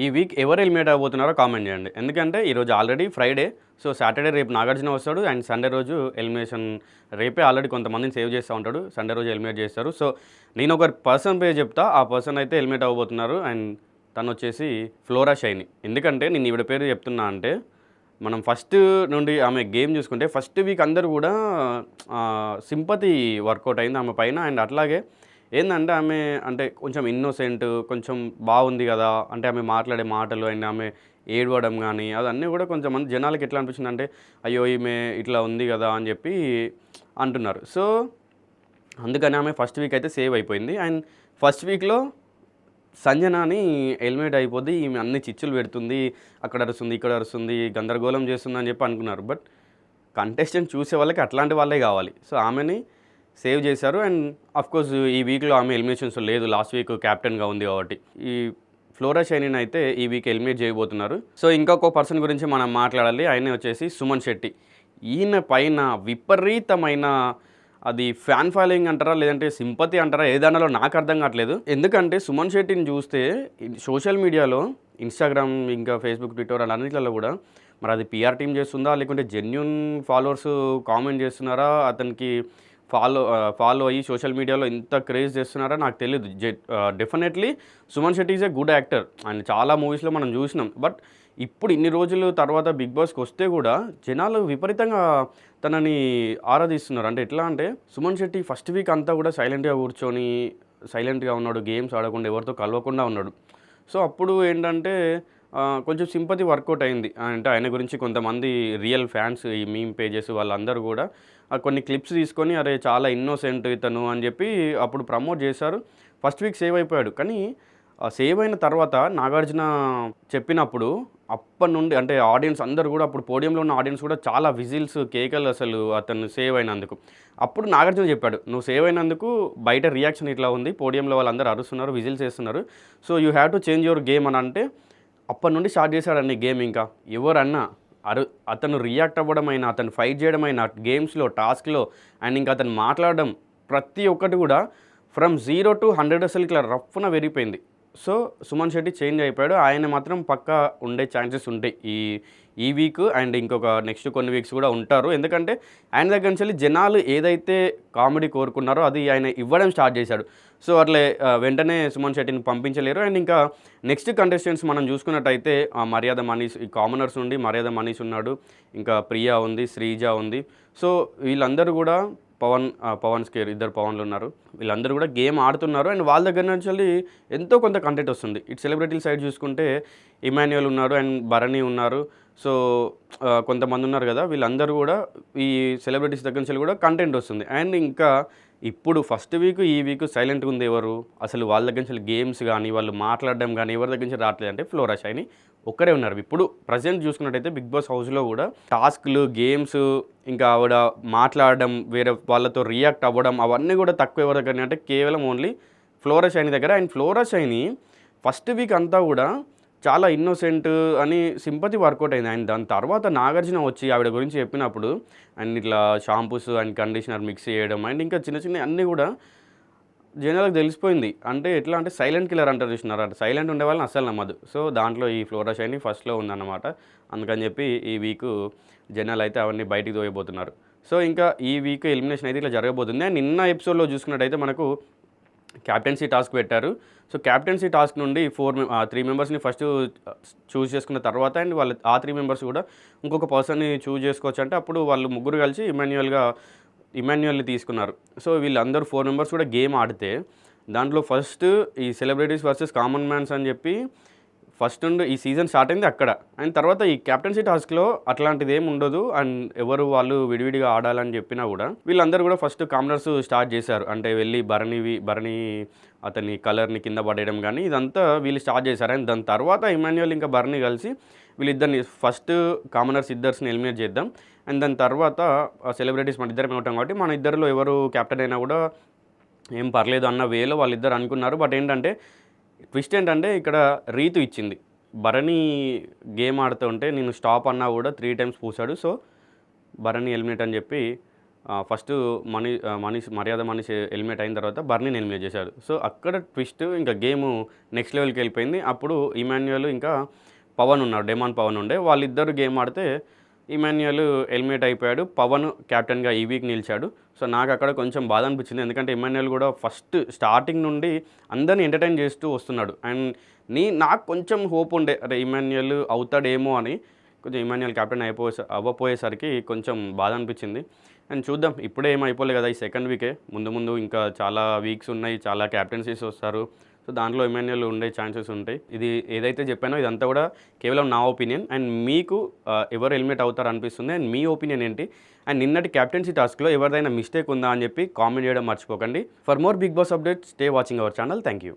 ఈ వీక్ ఎవరు eliminate అవబోతున్నారో comment చేయండి. ఎందుకంటే ఈరోజు ఆల్రెడీ ఫ్రైడే సో సాటర్డే రేపు నాగార్జున వస్తాడు అండ్ సండే రోజు ఎలిమినేషన్ రేపే ఆల్రెడీ కొంతమందిని సేవ్ చేస్తూ ఉంటాడు. సండే రోజు ఎలిమినేట్ చేస్తారు. సో నేను ఒక పర్సన్ పేరు చెప్తా ఆ పర్సన్ అయితే ఎలిమినేట్ అవ్వబోతున్నారు అండ్ తను వచ్చేసి ఫ్లోరా షైని ఎందుకంటే నేను ఈవిడ పేరు చెప్తున్నా అంటే మనం ఫస్ట్ నుండి ఆమె గేమ్ చూసుకుంటే ఫస్ట్ వీక్ అందరూ కూడా సింపతి వర్కౌట్ అయింది ఆమె పైన. అండ్ అట్లాగే ఏంటంటే ఆమె అంటే కొంచెం ఇన్నోసెంట్ కొంచెం బాగుంది కదా. అంటే ఆమె మాట్లాడే మాటలు అండ్ ఆమె ఏడవడం కానీ అదన్నీ కూడా కొంచెం మంది జనాలకి ఎట్లా అనిపించింది అంటే అయ్యో ఈమె ఇట్లా ఉంది కదా అని చెప్పి అంటున్నారు. సో అందుకని ఆమె ఫస్ట్ వీక్ అయితే సేవ్ అయిపోయింది. అండ్ ఫస్ట్ వీక్లో సంజనాని హెల్మెట్ అయిపోద్ది ఈమె అన్ని చిచ్చులు పెడుతుంది అక్కడ అరుస్తుంది ఇక్కడ అరుస్తుంది గందరగోళం చేస్తుంది అని చెప్పి అనుకున్నారు. బట్ కంటెస్టెంట్ చూసే వాళ్ళకి అట్లాంటి వాళ్ళే కావాలి. సో ఆమెని సేవ్ చేశారు. అండ్ అఫ్కోర్స్ ఈ వీక్లో ఆమె ఎలిమినేషన్స్ లేదు. లాస్ట్ వీక్ క్యాప్టెన్గా ఉంది కాబట్టి. ఈ ఫ్లోరా షైనిన్ అయితే ఈ వీక్ ఎలిమినేట్ చేయబోతున్నారు. సో ఇంకొక పర్సన్ గురించి మనం మాట్లాడాలి. ఆయన వచ్చేసి సుమన్ శెట్టి. ఈయన పైన విపరీతమైన అది ఫ్యాన్ ఫాలోయింగ్ అంటారా లేదంటే సింపతి అంటారా ఏదన్నాలో నాకు అర్థం కావట్లేదు. ఎందుకంటే సుమన్ శెట్టిని చూస్తే సోషల్ మీడియాలో ఇన్స్టాగ్రామ్ ఇంకా ఫేస్బుక్ ట్విట్టర్ అన్నిట్లలో కూడా మరి అది పిఆర్ టీం చేస్తుందా లేకుంటే జెన్యున్ ఫాలోవర్స్ కామెంట్ చేస్తున్నారా అతనికి ఫాలో ఫాలో అయ్యి సోషల్ మీడియాలో ఇంత క్రేజ్ చేస్తున్నారా నాకు తెలియదు definitely Suman Shetty is a good actor. And చాలా మూవీస్లో మనం చూసినాం. బట్ ఇప్పుడు ఇన్ని రోజులు తర్వాత బిగ్ బాస్కి వస్తే కూడా జనాలు విపరీతంగా తనని ఆరాధిస్తున్నారు. అంటే ఎట్లా అంటే సుమన్ శెట్టి ఫస్ట్ వీక్ అంతా కూడా సైలెంట్గా కూర్చొని సైలెంట్గా ఉన్నాడు. గేమ్స్ ఆడకుండా ఎవరితో కలవకుండా ఉన్నాడు. సో అప్పుడు ఏంటంటే కొంచెం సింపతి వర్కౌట్ అయింది. అంటే ఆయన గురించి కొంతమంది రియల్ ఫ్యాన్స్ ఈ మీమ్ పేజెస్ వాళ్ళందరూ కూడా కొన్ని క్లిప్స్ తీసుకొని అరే చాలా ఇన్నోసెంట్ ఇతను అని చెప్పి అప్పుడు ప్రమోట్ చేశారు. ఫస్ట్ వీక్ సేవ్ అయిపోయాడు. కానీ సేవ్ అయిన తర్వాత నాగార్జున చెప్పినప్పుడు అప్పటి నుండి అంటే ఆడియన్స్ అందరూ కూడా అప్పుడు పోడియంలో ఉన్న ఆడియన్స్ కూడా చాలా విజిల్స్ కేకలు అసలు అతను సేవ్ అయినందుకు. అప్పుడు నాగార్జున చెప్పాడు నువ్వు సేవ్ అయినందుకు బయట రియాక్షన్ ఇట్లా ఉంది. పోడియంలో వాళ్ళందరూ అరుస్తున్నారు విజిల్స్ వేస్తున్నారు. So you have to change your game అని అంటే అప్పటి నుండి స్టార్ట్ చేశాడండి గేమ్ ఇంకా. ఎవరన్నా అరు అతను రియాక్ట్ అవ్వడం అయినా అతను ఫైట్ చేయడం అయినా గేమ్స్లో టాస్క్లో అండ్ ఇంకా అతను మాట్లాడడం ప్రతి ఒక్కటి కూడా ఫ్రమ్ జీరో టు హండ్రెడ్ అసలు ఇట్లా రఫ్న పెరిగిపోయింది సో సుమన్ శెట్టి చేంజ్ అయిపోయాడు. ఆయన మాత్రం పక్కా ఉండే ఛాన్సెస్ ఉంటాయి. ఈ ఈ వీక్ అండ్ ఇంకొక నెక్స్ట్ కొన్ని వీక్స్ కూడా ఉంటారు. ఎందుకంటే ఆయన దగ్గర నుంచి వెళ్ళి జనాలు ఏదైతే కామెడీ కోరుకున్నారో అది ఆయన ఇవ్వడం స్టార్ట్ చేశాడు. సో అట్లే వెంటనే సుమన్ శెట్టిని పంపించలేరు. అండ్ ఇంకా నెక్స్ట్ కంటెస్టెంట్స్ మనం చూసుకున్నట్టయితే మర్యాద మనీష్ ఈ కామనర్స్ నుండి మర్యాద మనీష్ ఉన్నాడు. ఇంకా ప్రియా ఉంది శ్రీజ ఉంది. సో వీళ్ళందరూ కూడా పవన్ పవన్ స్కేర్ ఇద్దరు పవన్లు ఉన్నారు. వీళ్ళందరూ కూడా గేమ్ ఆడుతున్నారు. అండ్ వాళ్ళ దగ్గర నుంచి వెళ్ళి ఎంతో కొంత కంటెంట్ వస్తుంది. ఇటు సెలబ్రిటీల సైడ్ చూసుకుంటే ఇమాన్యుయల్ ఉన్నారు అండ్ భరణి ఉన్నారు. సో కొంతమంది ఉన్నారు కదా వీళ్ళందరూ కూడా ఈ సెలబ్రిటీస్ దగ్గర నుంచి వెళ్ళి కూడా కంటెంట్ వస్తుంది. అండ్ ఇంకా ఇప్పుడు ఫస్ట్ వీక్ ఈ వీక్ సైలెంట్గా ఉంది ఎవరు? అసలు వాళ్ళ దగ్గర నుంచి గేమ్స్ కానీ వాళ్ళు మాట్లాడడం కానీ ఎవరి దగ్గర నుంచి రావట్లేదు. అంటే ఫ్లోరా షైని? ఒక్కరే ఉన్నారు. ఇప్పుడు ప్రజెంట్ చూసుకున్నట్టయితే బిగ్ బాస్ హౌస్లో కూడా టాస్క్లు గేమ్స్ ఇంకా ఆవిడ మాట్లాడడం వేరే వాళ్ళతో రియాక్ట్ అవ్వడం అవన్నీ కూడా తక్కువ ఎవరి దగ్గర అంటే కేవలం ఓన్లీ ఫ్లోరా షైని దగ్గర. And Flora Saini first week అంతా కూడా చాలా ఇన్నోసెంట్ అని సింపతి వర్కౌట్ అయింది. అండ్ దాని తర్వాత నాగార్జున వచ్చి ఆవిడ గురించి చెప్పినప్పుడు అండ్ ఇట్లా షాంపూస్ అండ్ కండిషనర్ మిక్స్ చేయడం అండ్ ఇంకా చిన్న చిన్న అన్నీ కూడా జనాలకు తెలిసిపోయింది. అంటే ఎట్లా అంటే సైలెంట్ కిల్లర్ అంటారు చూసినారు? అంటే సైలెంట్ ఉండే వాళ్ళని అస్సలు నమ్మదు. సో దాంట్లో ఈ ఫ్లోరా షైని ఫస్ట్లో ఉందన్నమాట. అందుకని చెప్పి ఈ వీక్ జనాలు అయితే అవన్నీ బయటికి తోయబోతున్నారు సో ఇంకా ఈ వీక్ ఎలిమినేషన్ అయితే ఇట్లా జరగబోతుంది. అండ్ నిన్న ఎపిసోడ్లో చూసుకున్నట్టయితే మనకు క్యాప్టెన్సీ టాస్క్ పెట్టారు. సో క్యాప్టెన్సీ టాస్క్ నుండి ఫోర్ త్రీ మెంబర్స్ని ఫస్ట్ చూస్ చేసుకున్న తర్వాత అండ్ వాళ్ళ ఆ త్రీ మెంబర్స్ కూడా ఇంకొక పర్సన్ని చూస్ చేసుకోవచ్చు అంటే అప్పుడు వాళ్ళు ముగ్గురు కలిసి ఇమాన్యువల్గా ఇమాన్యువల్ని తీసుకున్నారు. సో వీళ్ళందరూ ఫోర్ మెంబర్స్ కూడా గేమ్ ఆడితే దాంట్లో ఫస్ట్ ఈ సెలబ్రిటీస్ వర్సెస్ కామన్ మ్యాన్స్ అని చెప్పి ఫస్ట్ నుండి ఈ సీజన్ స్టార్ట్ అయింది అక్కడ. అండ్ తర్వాత ఈ క్యాప్టెన్సీ టాస్క్లో అట్లాంటిది ఏమి ఉండదు. అండ్ ఎవరు వాళ్ళు విడివిడిగా ఆడాలని చెప్పినా కూడా వీళ్ళందరూ కూడా ఫస్ట్ కామనర్స్ స్టార్ట్ చేశారు. అంటే వెళ్ళి భరణివి భరణి అతని కలర్ని కింద పడేయడం కానీ ఇదంతా వీళ్ళు స్టార్ట్ చేశారు. అండ్ దాని తర్వాత ఇమాన్యువల్ ఇంకా భరణి కలిసి వీళ్ళిద్దరిని ఫస్ట్ కామనర్స్ ఇద్దరిని ఎలిమినేట్ చేద్దాం. అండ్ దాని తర్వాత సెలబ్రిటీస్ మన ఇద్దరం ఉంటాం కాబట్టి మన ఇద్దరిలో ఎవరు క్యాప్టెన్ అయినా కూడా ఏం పర్లేదు అన్న వేలో వాళ్ళిద్దరు అనుకున్నారు. బట్ ఏంటంటే ట్విస్ట్ ఏంటంటే ఇక్కడ రీతు ఇచ్చింది. భరణి గేమ్ ఆడుతూ ఉంటే నేను స్టాప్ అన్నా కూడా త్రీ టైమ్స్ పూసాడు. సో భరణి ఎలిమినేట్ అని చెప్పి ఫస్ట్ మనీ మనీష్ మర్యాద మనిషి ఎలిమినేట్ అయిన తర్వాత బర్నీని ఎలిమినేట్ చేశాడు. సో అక్కడ ట్విస్ట్ ఇంకా గేమ్ నెక్స్ట్ లెవెల్కి వెళ్ళిపోయింది. అప్పుడు ఇమాన్యుయల్ ఇంకా పవన్ ఉన్నాడు డెమాన్ పవన్ ఉండే. వాళ్ళిద్దరు గేమ్ ఆడితే ఇమాన్యుయల్ హెల్మెట్ అయిపోయాడు. పవన్ కెప్టెన్గా ఈ వీక్ నిలిచాడు. సో నాకు అక్కడ కొంచెం బాధ అనిపించింది ఎందుకంటే ఇమాన్యుయల్ కూడా ఫస్ట్ స్టార్టింగ్ నుండి అందరిని ఎంటర్టైన్ చేస్తూ వస్తున్నాడు. అండ్ నీ నాకు కొంచెం హోప్ ఉండే అరే ఇమాన్యుయల్ అవుతాడేమో అని కొంచెం ఇమాన్యుయల్ కెప్టెన్ అయిపోయే అవ్వపోయేసరికి కొంచెం బాధ అనిపించింది అండ్ చూద్దాం ఇప్పుడే ఏం కదా ఈ సెకండ్ వీకే. ముందు ముందు ఇంకా చాలా వీక్స్ ఉన్నాయి చాలా క్యాప్టెన్సీస్ వస్తారు. సో దాంట్లో ఎమ్మెన్యూలు ఉండే ఛాన్సెస్ ఉంటాయి. ఇది ఏదైతే చెప్పానో ఇదంతా కూడా కేవలం నా ఒపీనియన్. అండ్ మీకు ఎవరు హెల్మెట్ అవుతారు అనిపిస్తుంది. అండ్ మీ ఒపీనియన్ ఏంటి? అండ్ నిన్నటి క్యాప్టెన్సీ టాస్క్లో ఎవరిదైనా మిస్టేక్ ఉందా అని చెప్పి కామెంట్ చేయడం మర్చిపోకండి. For more Bigg Boss update stay watching our channel. Thank you